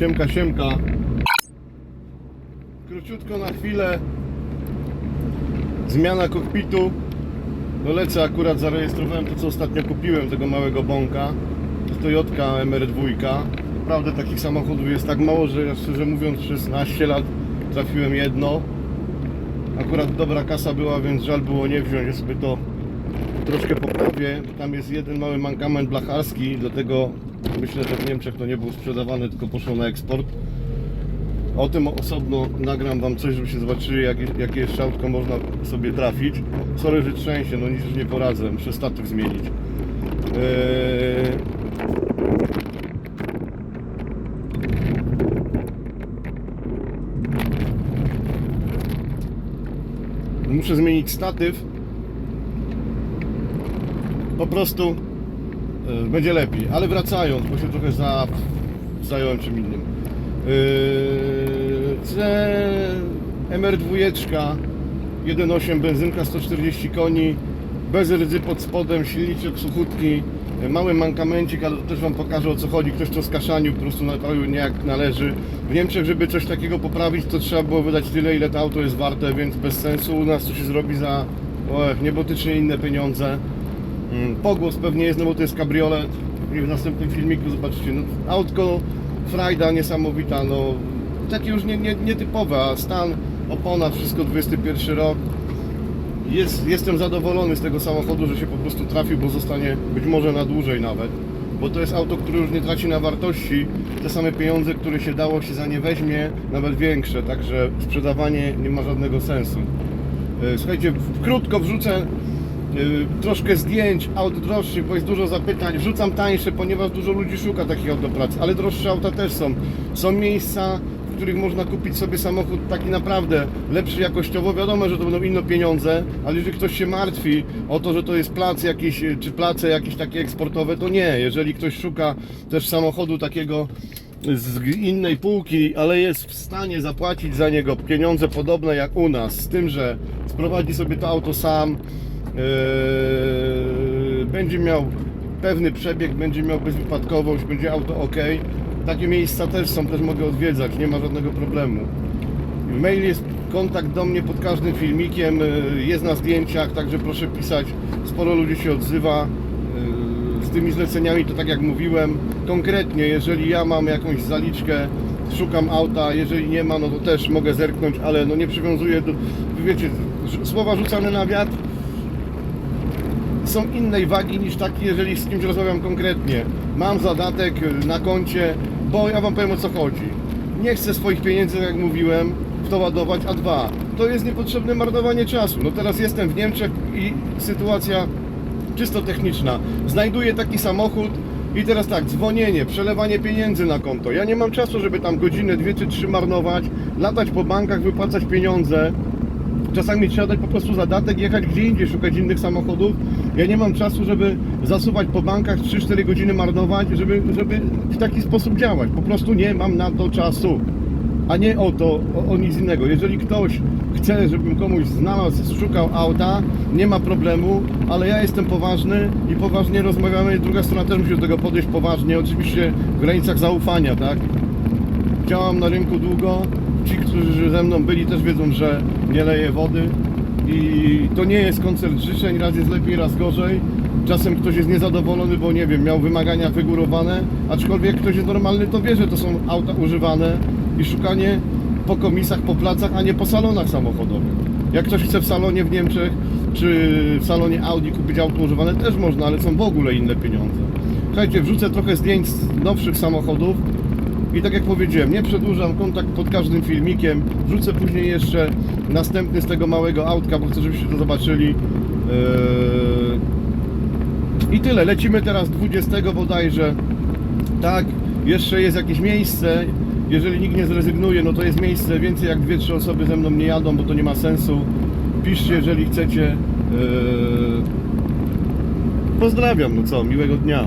Siemka, siemka. Króciutko na chwilę. Zmiana kokpitu. No lecę akurat, zarejestrowałem to, co ostatnio kupiłem, tego małego bąka. To Toyotka MR2. Naprawdę takich samochodów jest tak mało, że ja szczerze mówiąc przez 16 lat trafiłem jedno. Akurat dobra kasa była, więc żal było nie wziąć. Ja to troszkę poprawię. Tam jest jeden mały mankament blacharski, dlatego myślę, że w Niemczech to nie był sprzedawany, tylko poszło na eksport. O tym osobno nagram Wam coś, żebyście zobaczyli, jak, jakie jeszcze można sobie trafić. Sorry, że trzęsie, no nic nie poradzę, muszę statyw zmienić. Eee... Muszę zmienić statyw. Po prostu będzie lepiej. Ale wracając, bo się trochę za, zająłem czym innym. Yy, C MR2 1.8 benzynka 140 koni bez rdzy pod spodem, silniczek suchutki yy, mały mankamencik, ale to też Wam pokażę o co chodzi ktoś to skaszanił, po prostu naprawił nie jak należy w Niemczech, żeby coś takiego poprawić to trzeba było wydać tyle ile to auto jest warte, więc bez sensu u nas to się zrobi za och, niebotycznie inne pieniądze Pogłos pewnie jest, no bo to jest kabriolet i w następnym filmiku zobaczycie, no autko frajda niesamowita, no takie już nie, nie, nietypowe, a stan, opona, wszystko 21 rok. Jest, jestem zadowolony z tego samochodu, że się po prostu trafił, bo zostanie być może na dłużej nawet bo to jest auto, które już nie traci na wartości. Te same pieniądze, które się dało się za nie weźmie, nawet większe, także sprzedawanie nie ma żadnego sensu. E, Słuchajcie, krótko wrzucę troszkę zdjęć aut droższych, bo jest dużo zapytań. Wrzucam tańsze, ponieważ dużo ludzi szuka takich aut do pracy, ale droższe auta też są. Są miejsca, w których można kupić sobie samochód taki naprawdę lepszy jakościowo. Wiadomo, że to będą inne pieniądze, ale jeżeli ktoś się martwi o to, że to jest plac jakiś, y, czy place jakieś takie eksportowe, to nie. Jeżeli ktoś szuka też samochodu takiego z innej półki, ale jest w stanie zapłacić za niego pieniądze podobne jak u nas, z tym, że sprowadzi sobie to auto sam, yy, będzie miał pewny przebieg, będzie miał bezwypadkowość, będzie auto ok. Takie miejsca też są, też mogę odwiedzać, nie ma żadnego problemu. Mail jest kontakt do mnie pod każdym filmikiem, yy, jest na zdjęciach, także proszę pisać. Sporo ludzi się odzywa. Yy, Z tymi zleceniami to tak jak mówiłem, konkretnie, jeżeli ja mam jakąś zaliczkę, szukam auta, jeżeli nie ma, no to też mogę zerknąć, ale no nie przywiązuję do, wiecie, słowa rzucane na wiatr są innej wagi niż taki, jeżeli z kimś rozmawiam konkretnie. Mam zadatek y, na koncie, bo ja Wam powiem o co chodzi. Nie chcę swoich pieniędzy, jak mówiłem, w to ładować, a dwa, to jest niepotrzebne marnowanie czasu. No teraz jestem w Niemczech i sytuacja czysto techniczna. Znajduję taki samochód i teraz tak, dzwonienie, przelewanie pieniędzy na konto. Ja nie mam czasu, żeby tam godzinę, dwie czy trzy marnować, latać po bankach, wypłacać pieniądze. Czasami trzeba dać po prostu zadatek, jechać gdzie indziej, szukać innych samochodów. Ja nie mam czasu, żeby zasuwać po bankach 3-4 godziny marnować, żeby, żeby w taki sposób działać. Po prostu nie mam na to czasu. A nie o to, o, o nic innego. Jeżeli ktoś chce, żebym komuś znalazł, szukał auta, nie ma problemu, ale ja jestem poważny i poważnie rozmawiamy. Druga strona też musi do tego podejść poważnie, oczywiście w granicach zaufania, tak? Działam na rynku długo. Ci, którzy ze mną byli, też wiedzą, że nie leję wody. I to nie jest koncert życzeń, raz jest lepiej, raz gorzej. Czasem ktoś jest niezadowolony, bo nie wiem, miał wymagania wygórowane, aczkolwiek ktoś jest normalny, to wie, że to są auta używane i szukanie po komisach, po placach, a nie po salonach samochodowych. Jak ktoś chce w salonie w Niemczech, czy w salonie Audi kupić auto używane, też można, ale są w ogóle inne pieniądze. Słuchajcie, wrzucę trochę zdjęć z nowszych samochodów, i tak jak powiedziałem, nie przedłużam kontakt pod każdym filmikiem. Wrzucę później jeszcze następny z tego małego autka, bo chcę, żebyście to zobaczyli. Eee, I tyle. Lecimy teraz 20 bodajże. Tak, jeszcze jest jakieś miejsce. Jeżeli nikt nie zrezygnuje, no to jest miejsce. Więcej jak 2-3 osoby ze mną nie jadą, bo to nie ma sensu. Piszcie, jeżeli chcecie. Eee, Pozdrawiam, no co, miłego dnia.